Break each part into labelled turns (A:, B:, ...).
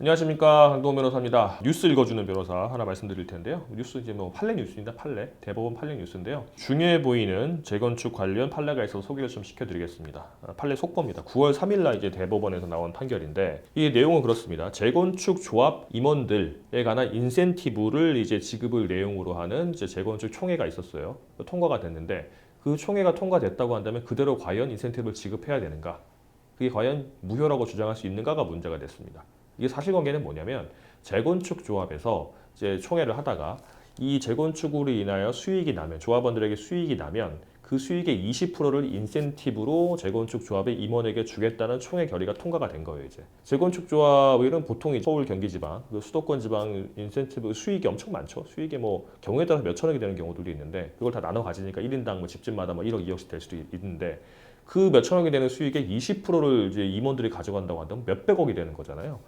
A: 안녕하십니까 강동원 변호사입니다. 뉴스 읽어주는 변호사 하나 말씀드릴 텐데요. 뉴스 이제 뭐 판례 뉴스입니다. 판례 대법원 판례 뉴스인데요. 중요해 보이는 재건축 관련 판례가 있어서 소개를 좀 시켜드리겠습니다. 아, 판례 속보입니다. 9월 3일날 이제 대법원에서 나온 판결인데 이 내용은 그렇습니다. 재건축 조합 임원들에 관한 인센티브를 이제 지급을 내용으로 하는 이제 재건축 총회가 있었어요. 통과가 됐는데 그 총회가 통과됐다고 한다면 그대로 과연 인센티브를 지급해야 되는가? 그게 과연 무효라고 주장할 수 있는가가 문제가 됐습니다. 이게 사실관계는 뭐냐면 재건축 조합에서 이제 총회를 하다가 이 재건축으로 인하여 수익이 나면 조합원들에게 수익이 나면 그 수익의 20%를 인센티브로 재건축 조합의 임원에게 주겠다는 총회 결의가 통과가 된 거예요 이제 재건축 조합은 보통 서울 경기 지방 그 수도권 지방 인센티브 수익이 엄청 많죠 수익이 뭐 경우에 따라서 몇 천억이 되는 경우들도 있는데 그걸 다 나눠 가지니까 1인당 뭐 집집마다 뭐 1억 2억씩 될 수도 있는데 그 몇 천억이 되는 수익의 20%를 이제 임원들이 가져간다고 한다면 몇백억이 되는 거잖아요.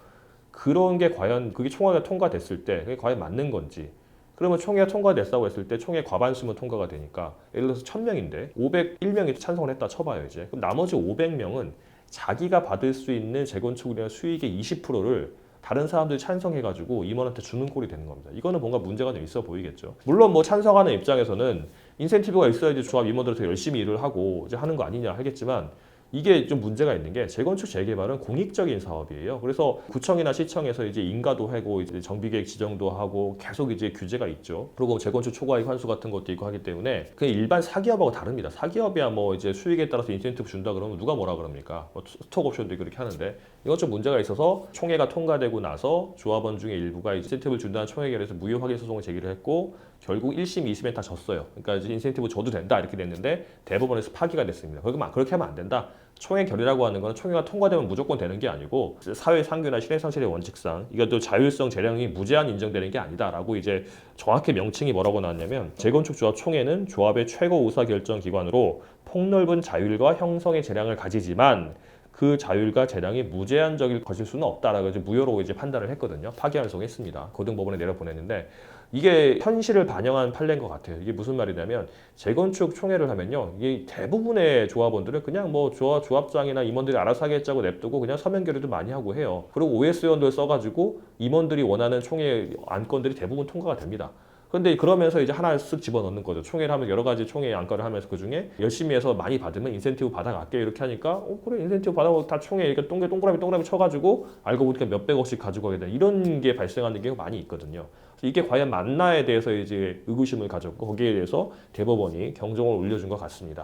A: 그런 게 과연 그게 총회가 통과됐을 때 그게 과연 맞는 건지 그러면 총회가 통과됐다고 했을 때 총회 과반수면 통과가 되니까 예를 들어서 1000명인데 501명이 찬성을 했다 쳐봐요 이제 그럼 나머지 500명은 자기가 받을 수 있는 재건축에 대한 수익의 20%를 다른 사람들이 찬성해가지고 임원한테 주는 꼴이 되는 겁니다. 이거는 뭔가 문제가 좀 있어 보이겠죠. 물론 뭐 찬성하는 입장에서는 인센티브가 있어야지 조합 임원들이 더 열심히 일을 하고 이제 하는 거 아니냐 하겠지만 이게 좀 문제가 있는 게 재건축 재개발은 공익적인 사업이에요. 그래서 구청이나 시청에서 이제 인가도 하고 이제 정비계획 지정도 하고 계속 이제 규제가 있죠. 그리고 재건축 초과이익 환수 같은 것도 있고 하기 때문에 그냥 일반 사기업하고 다릅니다. 사기업이야 뭐 이제 수익에 따라서 인센티브 준다 그러면 누가 뭐라 그럽니까? 뭐 스톡 옵션도 그렇게 하는데 이건 좀 문제가 있어서 총회가 통과되고 나서 조합원 중에 일부가 인센티브를 준다는 총회 결에서 무효 확인 소송을 제기를 했고 결국 1심, 2심에 다 졌어요. 그러니까 이제 인센티브 줘도 된다 이렇게 됐는데 대법원에서 파기가 됐습니다. 그렇게 그렇게 하면 안 된다. 총회 결의라고 하는 거는 총회가 통과되면 무조건 되는 게 아니고 사회 상규나 실행상실의 원칙상 이것도 자율성 재량이 무제한 인정되는 게 아니다라고 이제 정확히 명칭이 뭐라고 나왔냐면 재건축 조합 총회는 조합의 최고 의사 결정 기관으로 폭넓은 자율과 형성의 재량을 가지지만 그 자율과 재량이 무제한적일 것일 수는 없다라고 이제 무효로 이제 판단을 했거든요. 파기환송했습니다. 고등법원에 내려보냈는데 이게 현실을 반영한 판례인 것 같아요. 이게 무슨 말이냐면 재건축 총회를 하면요, 이게 대부분의 조합원들은 그냥 뭐 조합 조합장이나 임원들이 알아서 하겠자고 냅두고 그냥 서면 결의도 많이 하고 해요. 그리고 OS원들 써가지고 임원들이 원하는 총회 안건들이 대부분 통과가 됩니다. 근데 그러면서 이제 하나 쓱 집어넣는 거죠. 총회를 하면 여러 가지 총회 안건을 하면서 그 중에 열심히 해서 많이 받으면 인센티브 받아갈게 이렇게 하니까 어 그래 인센티브 받아고 다 총회 이렇게 동그 동그라미 동그라미 쳐가지고 알고 보니까 몇백 억씩 가지고 가게 된 이런 게 발생하는 경우가 많이 있거든요. 이게 과연 맞나에 대해서 이제 의구심을 가졌고 거기에 대해서 대법원이 경종을 울려준 것 같습니다.